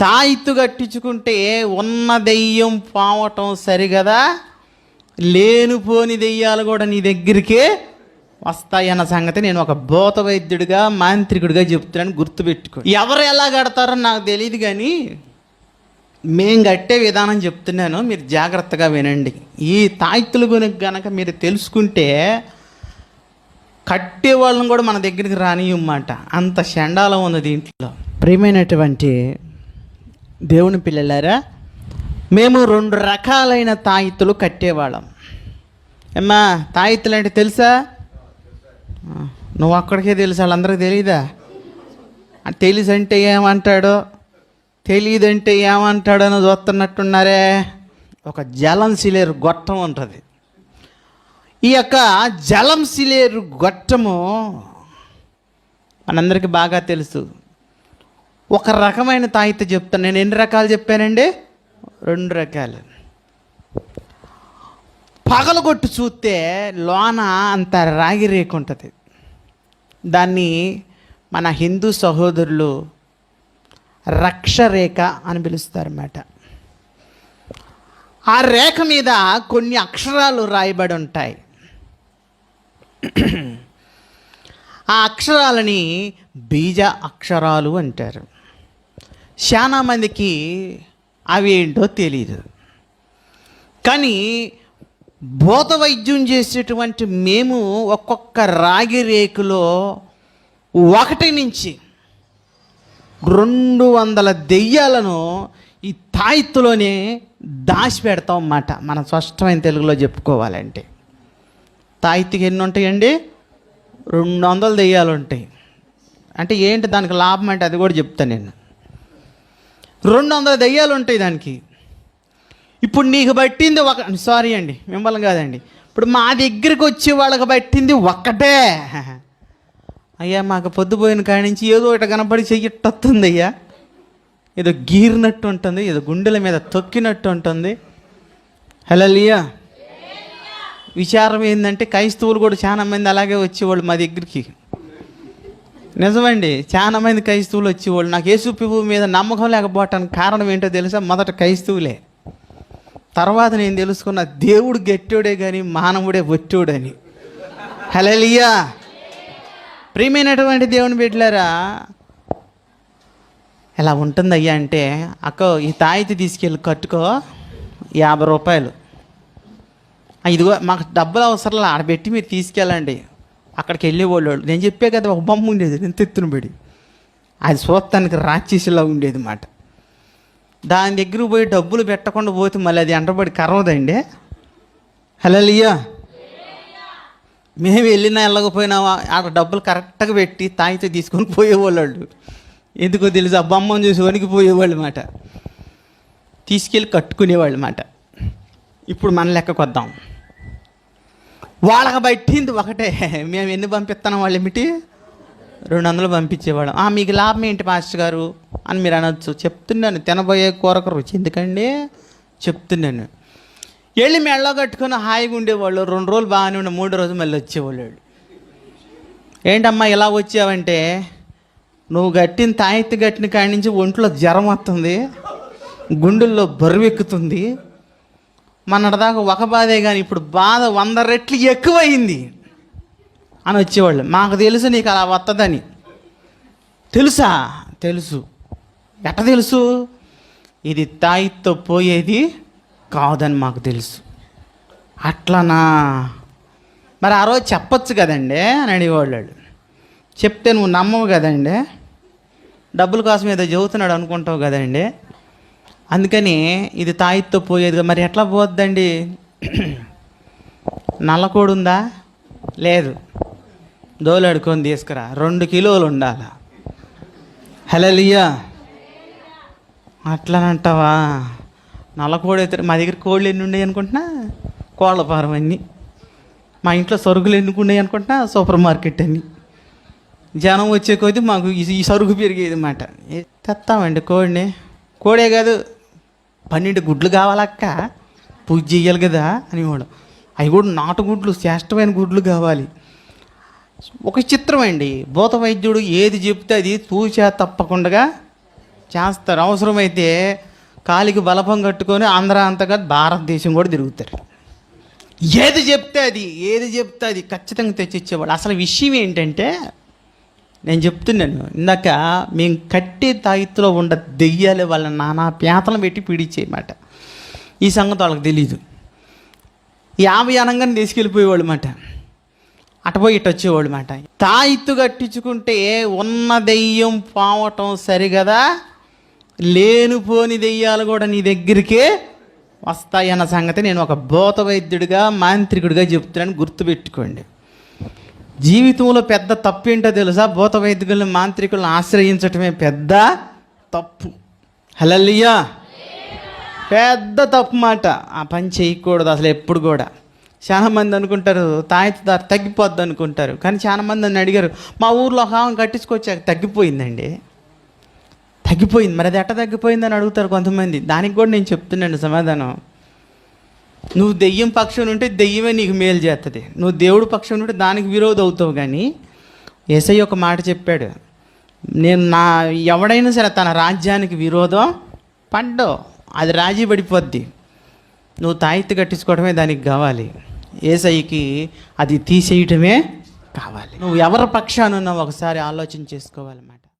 తాయిత్తు కట్టించుకుంటే ఉన్న దెయ్యం పావటం సరిగదా? లేనిపోని దెయ్యాలు కూడా నీ దగ్గరికే వస్తాయన్న సంగతి నేను ఒక భూత వైద్యుడిగా మాంత్రికుడిగా చెప్తున్నాను గుర్తుపెట్టుకో ఎవరు ఎలా కడతారో నాకు తెలియదు కానీ మేము కట్టే విధానం చెప్తున్నాను మీరు జాగ్రత్తగా వినండి. ఈ తాయిత్తుల గురించి కనుక మీరు తెలుసుకుంటే కట్టే వాళ్ళని కూడా మన దగ్గరికి రానియమాట అంత షండాలం ఉంది దీంట్లో. ప్రియమైనటువంటి దేవుని పిల్లలారా మేము రెండు రకాలైన తాయితులు కట్టేవాళ్ళం. ఏమ్మా తాయితులు అంటే తెలుసా? నువ్వు అక్కడికే తెలుసు వాళ్ళందరికీ తెలియదా తెలుసు అంటే ఏమంటాడో? తెలియదంటే ఏమంటాడో అని చూస్తున్నట్టున్నారే? ఒక జలం సిలేరు గొట్టం ఉంటుంది. ఈ యొక్క జలం సిలేరు గొట్టము మనందరికీ బాగా తెలుసు. ఒక రకమైన తాయిత చెప్తాను. నేను ఎన్ని రకాలు చెప్పానండి? రెండు రకాలు. పగలగొట్టు చూస్తే లోన అంత రాగి రేకుంటుంది దాన్ని మన హిందూ సహోదరులు రక్షరేఖ అని పిలుస్తారన్నమాట. ఆ రేఖ మీద కొన్ని అక్షరాలు రాయబడి ఉంటాయి. ఆ అక్షరాలని బీజ అక్షరాలు అంటారు. చాలా మందికి అవి ఏంటో తెలియదు కానీ భూత వైద్యం చేసేటువంటి మేము ఒక్కొక్క రాగి రేకులో ఒకటి నుంచి రెండు వందల దెయ్యాలను ఈ తాయిత్తులోనే దాచిపెడతాం అన్నమాట. మన స్పష్టమైన తెలుగులో చెప్పుకోవాలంటే. తాయిత్తికి ఎన్ని ఉంటాయండి? రెండు వందల దెయ్యాలు ఉంటాయి. అంటే ఏంటి దానికి లాభం అంటే అది కూడా చెప్తాను నేను. రెండు వందల దయ్యాలు ఉంటాయి దానికి. ఇప్పుడు నీకు పట్టింది ఒక సారీ అండి మిమ్మల్ని కాదండి. ఇప్పుడు మా దగ్గరికి వచ్చి వాళ్ళకి పట్టింది ఒక్కటే. అయ్యా మాకు పొద్దుపోయిన కాడి నుంచి ఏదో ఒకటి కనపడి చెయ్యట్టొస్తుంది అయ్యా. ఏదో గీరినట్టు ఉంటుంది ఏదో గుండెల మీద తొక్కినట్టు ఉంటుంది హలో లియా విచారం ఏంటంటే క్రైస్తవులు కూడా చాలా మంది అలాగే వచ్చేవాళ్ళు మా దగ్గరికి. నిజమండి చాలా మంది క్రైస్తవులు వచ్చేవాళ్ళు. నాకు యేసు ప్రభు మీద నమ్మకం లేకపోవటానికి కారణం ఏంటో తెలుసా? మొదట క్రైస్తవులే. తర్వాత నేను తెలుసుకున్న దేవుడు గట్టోడే కానీ మానవుడే ఒట్టోడని హలలియా ప్రియమైనటువంటి దేవుని బిడ్డలారా ఎలా ఉంటుంది అయ్యా అంటే అక్క ఈ తాయితి తీసుకెళ్ళి కట్టుకో యాభై రూపాయలు. ఇదిగో మాకు డబ్బులు అవసరం ఆడబెట్టి మీరు తీసుకెళ్ళండి. అక్కడికి వెళ్ళేవాళ్ళు వాళ్ళు. నేను చెప్పే కదా ఒక బొమ్మ ఉండేది నేను తెత్తును పడి అది చూస్తానికి రాక్షసిలా ఉండేది మాట. దాని దగ్గర పోయి డబ్బులు పెట్టకుండా పోతే మళ్ళీ అది ఎంటబడి కరవదండి. హలో లియా మేము వెళ్ళినా వెళ్ళకపోయినా అక్కడ డబ్బులు కరెక్ట్గా పెట్టి తాగితే తీసుకొని పోయేవాళ్ళు వాళ్ళు. ఎందుకో తెలుసు ఆ బొమ్మను చూసి వణికిపోయేవాళ్ళు మాట. తీసుకెళ్ళి కట్టుకునేవాళ్ళు మాట. ఇప్పుడు మన లెక్కకు వద్దాం వాళ్ళకి పట్టింది ఒకటే. మేము ఎన్ని పంపిస్తున్నాం వాళ్ళు ఏమిటి? రెండు వందలు పంపించేవాళ్ళం. "ఆ, మీకు లాభం ఏంటి మాస్టర్ గారు? అని మీరు అనొచ్చు. చెప్తున్నాను తినబోయే కూరకు రుచి. ఎందుకండి? చెప్తున్నాను. వెళ్ళి మెళ్ళ కట్టుకొని హాయిగా ఉండేవాళ్ళు. రెండు రోజులు బాగానే ఉండే మూడు రోజులు మళ్ళీ వచ్చేవాళ్ళు ఏంటమ్మా ఇలా వచ్చావంటే? నువ్వు కట్టిన తాయెత్తి కట్టిన కాడి నుంచి ఒంట్లో జ్వరం వస్తుంది గుండెల్లో బరువెక్కుతుంది మొన్నటిదాకా ఒక బాధే కానీ ఇప్పుడు బాధ వంద రెట్లు ఎక్కువయింది అని వచ్చేవాళ్ళు. మాకు తెలుసు నీకు అలా వస్తుందని తెలుసా? తెలుసు. ఎట్ట తెలుసు? ఇది తాయితో పోయేది కాదని మాకు తెలుసు. అట్లనా? మరి ఆ రోజు చెప్పచ్చు కదండి అని అడిగేవాళ్ళు చెప్తే నువ్వు నమ్మవు కదండి. డబ్బుల కోసం ఏదో చెబుతున్నాడు అనుకుంటావు కదండి. అందుకని ఇది తాయితో పోయేది మరి ఎట్లా పోద్దండి నల్లకోడు ఉందా లేదు. దోలాడుకొని తీసుకురా. రెండు కిలోలు ఉండాలా. హలలియా అట్లనంటావా? నల్లకోడి అయితే మా దగ్గర కోళ్ళు ఎన్ని ఉన్నాయి అనుకుంటున్నా? కోళ్ళ ఫారం అన్నీ. మా ఇంట్లో సరుకులు ఎన్ని ఉన్నాయి అనుకుంటున్నా? సూపర్ మార్కెట్ అని జనం వచ్చే కొద్దీ మాకు ఈ- ఈ సరుకు పెరిగేది మాట. తెస్తామండి కోడిని? కోడే కాదు. పన్నెండు గుడ్లు కావాలక్క. పూజ చేయాలి కదా అనేవాడు. అవి కూడా నాటు గుడ్లు శ్రేష్టమైన గుడ్లు కావాలి. ఒక చిత్రం అండి. భూత వైద్యుడు ఏది చెప్తే అది తూచా తప్పకుండా చేస్తారు. అవసరమైతే కాలికి బలపం కట్టుకొని ఆంధ్ర అంతగా భారతదేశం కూడా తిరుగుతారు. ఏది చెప్తే అది ఏది చెప్తే అది ఖచ్చితంగా తెచ్చిచ్చేవాడు. అసలు విషయం ఏంటంటే నేను చెప్తున్నాను ఇందాక మేము కట్టే తాయిత్తులో ఉండ దెయ్యాలు వాళ్ళ నానా పేతలు పెట్టి పీడించేయమాట ఈ సంగతి వాళ్ళకి తెలీదు. యాభై అనగానే తీసుకెళ్ళిపోయేవాళ్ళు మాట. అటుపోయి ఇటు వచ్చేవాళ్ళు మాట. తాయిత్తు కట్టించుకుంటే ఉన్న దెయ్యం పోవటం సరిగదా? లేనిపోని దెయ్యాలు కూడా నీ దగ్గరికే వస్తాయి అన్న సంగతి నేను ఒక భూత వైద్యుడిగా మాంత్రికుడిగా చెప్తున్నాను గుర్తుపెట్టుకోండి. జీవితంలో పెద్ద తప్పు ఏంటో తెలుసా? భూత వైద్యులను మాంత్రికులను ఆశ్రయించటమే పెద్ద తప్పు. హలలియా పెద్ద తప్పు మాట. ఆ పని చేయకూడదు అసలు ఎప్పుడు కూడా. చాలామంది అనుకుంటారు తాయితదారు తగ్గిపోద్ది అనుకుంటారు. కానీ చాలా మంది నన్ను అడిగారు మా ఊర్లో ఒక ఆమె కట్టించుకొచ్చాక తగ్గిపోయిందండి. తగ్గిపోయింది. మరి అది ఎట్ట తగ్గిపోయిందని అడుగుతారు కొంతమంది. దానికి కూడా నేను చెప్తున్నాను సమాధానం. నువ్వు దెయ్యం పక్షం ఉంటే దెయ్యమే నీకు మేలు చేస్తుంది నువ్వు దేవుడు పక్షం ఉంటే దానికి విరోధం అవుతావు కానీ ఏసై ఒక మాట చెప్పాడు. నేను నా ఎవడైనా సరే తన రాజ్యానికి విరోధం పడ్డో అది రాజీ పడిపోద్ది. నువ్వు తాయిత్తు కట్టించుకోవడమే దానికి కావాలి. ఏసైకి అది తీసేయటమే కావాలి. నువ్వు ఎవరి పక్షానున్నావు ఒకసారి ఆలోచన చేసుకోవాలన్నమాట.